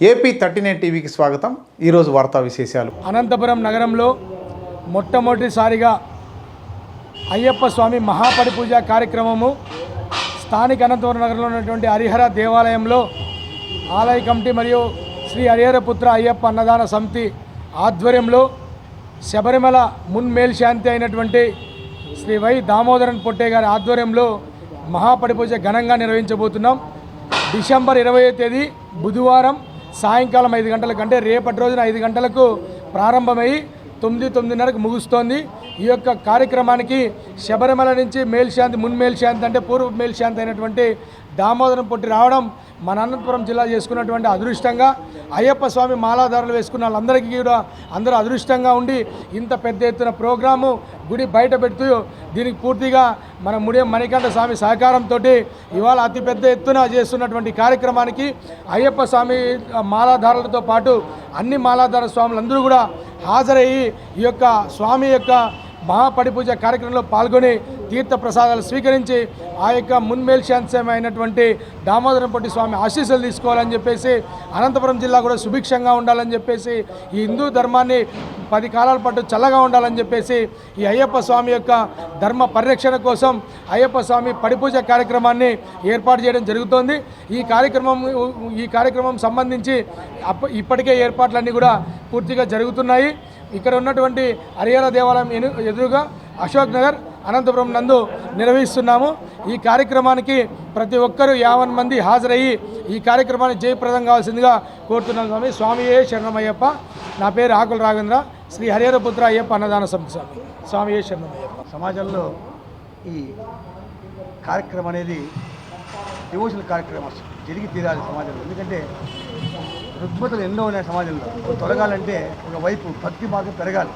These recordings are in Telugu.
ఏపీ థర్టీ నైన్ టీవీకి స్వాగతం. ఈరోజు వార్తా విశేషాలు. అనంతపురం నగరంలో మొట్టమొదటిసారిగా అయ్యప్ప స్వామి మహాపడి పూజ కార్యక్రమము స్థానిక అనంతపురం నగరంలో ఉన్నటువంటి హరిహర దేవాలయంలో ఆలయ కమిటీ మరియు శ్రీ హరిహరపుత్ర అయ్యప్ప అన్నదాన సమితి ఆధ్వర్యంలో శబరిమల మున్ మేల్శాంతి అయినటువంటి శ్రీ వై దామోదరన్ పొట్టే గారి ఆధ్వర్యంలో మహాపడి పూజ ఘనంగా నిర్వహించబోతున్నాం. డిసెంబర్ ఇరవై తేదీ బుధవారం సాయంకాలం ఐదు గంటలకు అంటే రేపటి రోజున ఐదు గంటలకు ప్రారంభమై తొమ్మిది తొమ్మిదిన్నరకు ముగుస్తోంది. ఈ యొక్క కార్యక్రమానికి శబరిమల నుంచి మేల్శాంతి మున్ మేల్శాంతి అంటే పూర్వ మేల్శాంతి అయినటువంటి దామోదరం పొట్టి రావడం మన అనంతపురం జిల్లా చేసుకున్నటువంటి అదృష్టంగా అయ్యప్ప స్వామి మాలాధారలు వేసుకున్న వాళ్ళందరికీ కూడా అందరూ అదృష్టంగా ఉండి ఇంత పెద్ద ఎత్తున ప్రోగ్రాము గుడి బయట పెడుతూ దీనికి పూర్తిగా మన ముడియం మణికంఠ స్వామి సహకారంతో ఇవాళ అతిపెద్ద ఎత్తున చేస్తున్నటువంటి కార్యక్రమానికి అయ్యప్ప స్వామి మాలాధారులతో పాటు అన్ని మాలాధార స్వాములందరూ కూడా హాజరయ్యి ఈ యొక్క స్వామి యొక్క మహాపడి పూజ కార్యక్రమంలో పాల్గొని తీర్థ ప్రసాదాలు స్వీకరించి ఆ యొక్క మున్మేల్శాంతమైనటువంటి అయినటువంటి స్వామి ఆశీస్సులు తీసుకోవాలని చెప్పేసి అనంతపురం జిల్లా కూడా సుభిక్షంగా ఉండాలని చెప్పేసి ఈ హిందూ ధర్మాన్ని పది కాలాల పాటు చల్లగా ఉండాలని చెప్పేసి ఈ అయ్యప్ప స్వామి యొక్క ధర్మ పరిరక్షణ కోసం అయ్యప్ప స్వామి పడిపూజ కార్యక్రమాన్ని ఏర్పాటు చేయడం జరుగుతోంది. ఈ కార్యక్రమం ఈ కార్యక్రమం సంబంధించి అప్ప ఇప్పటికే ఏర్పాట్లన్నీ కూడా పూర్తిగా జరుగుతున్నాయి. ఇక్కడ ఉన్నటువంటి హరిహర దేవాలయం ఎదురుగా అశోక్ నగర్ అనంతపురం నందు నిర్వహిస్తున్నాము. ఈ కార్యక్రమానికి ప్రతి ఒక్కరూ యావన్ మంది హాజరయ్యి ఈ కార్యక్రమాన్ని జయప్రదం కావాల్సిందిగా కోరుతున్నాను స్వామి. స్వామియే శరణమయ్యప్ప. నా పేరు ఆకుల రాఘవేంద్ర. శ్రీ హరిహరపుత్ర అయ్యప్ప అన్నదాన సంస్థ స్వామి. స్వామియే శరణమయ్యప్ప. సమాజంలో ఈ కార్యక్రమం అనేది డివోషనల్ కార్యక్రమం జరిగి తీరాలి సమాజంలో. ఎందుకంటే రుగ్మతలు ఎన్నో ఉన్నాయి సమాజంలో. తొలగాలంటే తొలగాలంటే ఒకవైపు భక్తి మార్గం పెరగాలి.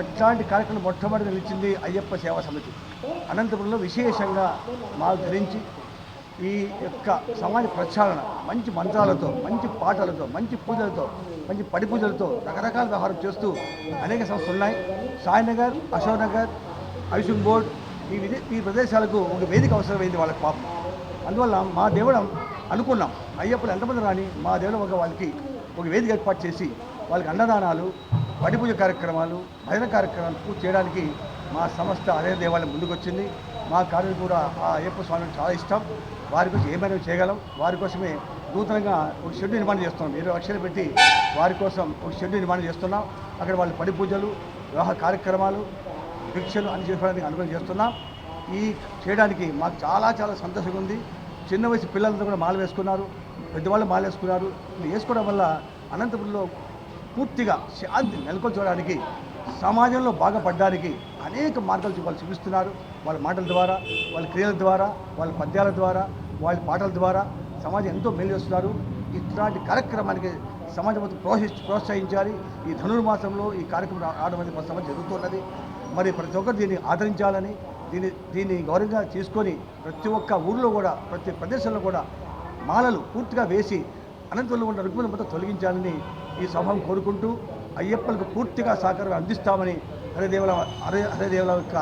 అట్లాంటి కార్యక్రమం మొట్టమొదటి నిలిచింది అయ్యప్ప సేవా సమితి. అనంతపురంలో విశేషంగా మాకు ధరించి ఈ యొక్క సమాజ ప్రక్షాళన మంచి మంత్రాలతో మంచి పాటలతో మంచి పూజలతో మంచి పడి పూజలతో రకరకాల వ్యవహారం చేస్తూ అనేక సంస్థలు ఉన్నాయి. సాయినగర్ అశోక్ నగర్ హౌసింగ్ బోర్డ్ ఈ ఈ ప్రదేశాలకు ఒక వేదిక అవసరమైంది వాళ్ళకి పాపం. అందువల్ల మా దేవడం అనుకున్నాం. అయ్యప్పలు ఎంతమంది రాని మా దేవుడు ఒక వాళ్ళకి ఒక వేదిక ఏర్పాటు చేసి వాళ్ళకి అన్నదానాలు వడి పూజ కార్యక్రమాలు భజన కార్యక్రమాలు పూర్తి చేయడానికి మా సంస్థ అదే దేవాలయం ముందుకొచ్చింది. మా కార్మికులు కూడా ఆ అయ్యప్ప స్వామికి చాలా ఇష్టం. వారి కోసం ఏమైనా చేయగలం. వారి కోసమే నూతనంగా ఒక షెడ్ నిర్మాణం చేస్తున్నాం. ఇరవై లక్షలు పెట్టి వారి కోసం ఒక షెడ్ నిర్మాణం చేస్తున్నాం. అక్కడ వాళ్ళు పడి పూజలు వివాహ కార్యక్రమాలు భిక్షలు అని చేసుకోవడానికి అనుభవం చేస్తున్నాం. ఈ చేయడానికి మాకు చాలా చాలా సంతోషంగా ఉంది. చిన్న వయసు పిల్లలతో కూడా మాల వేసుకున్నారు పెద్దవాళ్ళు మాల వేసుకున్నారు. ఇది వేసుకోవడం వల్ల అనంతపురంలో పూర్తిగా శాంతి నెలకొల్చడానికి సమాజంలో బాగుపడడానికి అనేక మార్గాలు వాళ్ళు చూపిస్తున్నారు. వాళ్ళ మాటల ద్వారా వాళ్ళ క్రియల ద్వారా వాళ్ళ పద్యాల ద్వారా వాళ్ళ పాటల ద్వారా సమాజం ఎంతో మేలు చేస్తున్నారు. ఇట్లాంటి కార్యక్రమానికి సమాజం ప్రోత్సహి ప్రోత్సహించాలి. ఈ ధనుర్మాసంలో ఈ కార్యక్రమం రా- రావడం అనేది మన సమాజం జరుగుతున్నది. మరి ప్రతి ఒక్కరు దీన్ని ఆదరించాలని దీన్ని దీన్ని గౌరవంగా తీసుకొని ప్రతి ఒక్క ఊళ్ళో కూడా ప్రతి ప్రదేశంలో కూడా మాలలు పూర్తిగా వేసి అనంతరంలో ఉన్న రుగ్మల మొత్తం తొలగించాలని ఈ సభను కోరుకుంటూ అయ్యప్పలకు పూర్తిగా సహకారం అందిస్తామని హరిదేవుల హరి హరిదేవుల యొక్క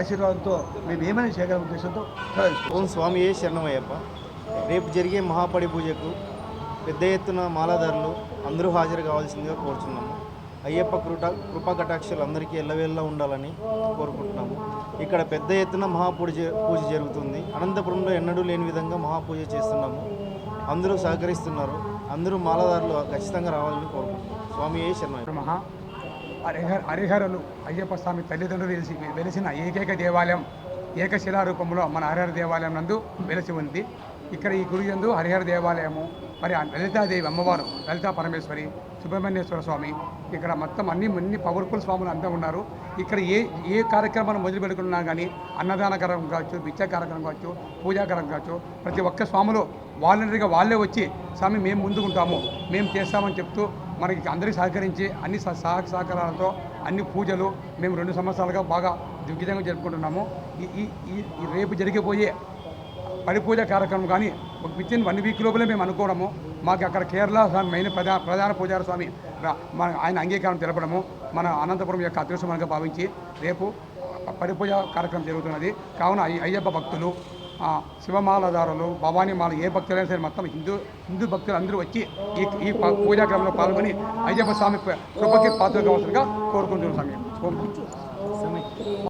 ఆశీర్వాదంతో మేము ఏమైనా చేయగల ఉద్దేశంతో ఓం స్వామి శరణమయ్యప్ప. రేపు జరిగే మహాపడి పూజకు పెద్ద ఎత్తున మాలాదారులు అందరూ హాజరు కావాల్సిందిగా కోరుచున్నాము. అయ్యప్ప కృట కృపా కటాక్షలు అందరికీ ఎల్లవేళ్ళ ఉండాలని కోరుకుంటున్నాము. ఇక్కడ పెద్ద ఎత్తున మహాపూజ పూజ జరుగుతుంది. అనంతపురంలో ఎన్నడూ లేని విధంగా మహాపూజ చేస్తున్నాము. అందరూ సహకరిస్తున్నారు. అందరూ మాలదారులు ఖచ్చితంగా రావాలని కోరుకుంటున్నాం స్వామి ఏ శర్మ మహా హరిహర హరిహరులు అయ్యప్ప స్వామి తల్లిదండ్రులు వెలిసి వెలిసిన ఏకైక దేవాలయం ఏకశిలా రూపంలో మన హరిహర దేవాలయం నందు వెలిసి ఉంది. ఇక్కడ ఈ గుడి యందు హరిహర దేవాలయము మరి ఆ లలితాదేవి అమ్మవారు లలితా పరమేశ్వరి సుబ్రహ్మణ్యేశ్వర స్వామి ఇక్కడ మొత్తం అన్ని అన్ని పవర్ఫుల్ స్వాములు అంతా ఉన్నారు. ఇక్కడ ఏ ఏ కార్యక్రమాన్ని మొదలు పెట్టుకున్నా కానీ అన్నదాన కార్యక్రమం కావచ్చు బిచ్చ కార్యక్రమం కావచ్చు పూజా కార్యక్రమం కావచ్చు ప్రతి ఒక్క స్వాములు వాలంటరీగా వాళ్ళే వచ్చి స్వామి మేము ముందుకుంటాము మేము చేస్తామని చెప్తూ మనకి అందరికీ సహకరించి అన్ని సహ సహ- సహకారాలతో అన్ని పూజలు మేము రెండు సంవత్సరాలుగా బాగా దిగ్విజయంగా జరుపుకుంటున్నాము. ఈ ఈ ఈ- ఈ రేపు జరిగిపోయే పడి పూజ కార్యక్రమం కానీ విత్ ఇన్ వన్ వీక్ లోపలే మేము అనుకోవడము. మాకు అక్కడ కేరళ స్వామి మెయిన్ ప్రధాన ప్రధాన పూజారి స్వామి మన ఆయన అంగీకారం తెలపడము. మన అనంతపురం యొక్క అదృష్టమనిగా భావించి రేపు పరిపూజ కార్యక్రమం జరుగుతున్నది. కావున అయ్యప్ప భక్తులు శివమాలదారులు భవానీమాల ఏ భక్తులైనా సరే మొత్తం హిందూ హిందూ భక్తులు అందరూ వచ్చి ఈ ఈ పూజాక్రమంలో పాల్గొని అయ్యప్ప స్వామి కృపకి పాత్ర కావాల్సిందిగా కోరుకుంటున్నాం స్వామి. కోరుకుంటున్నాం.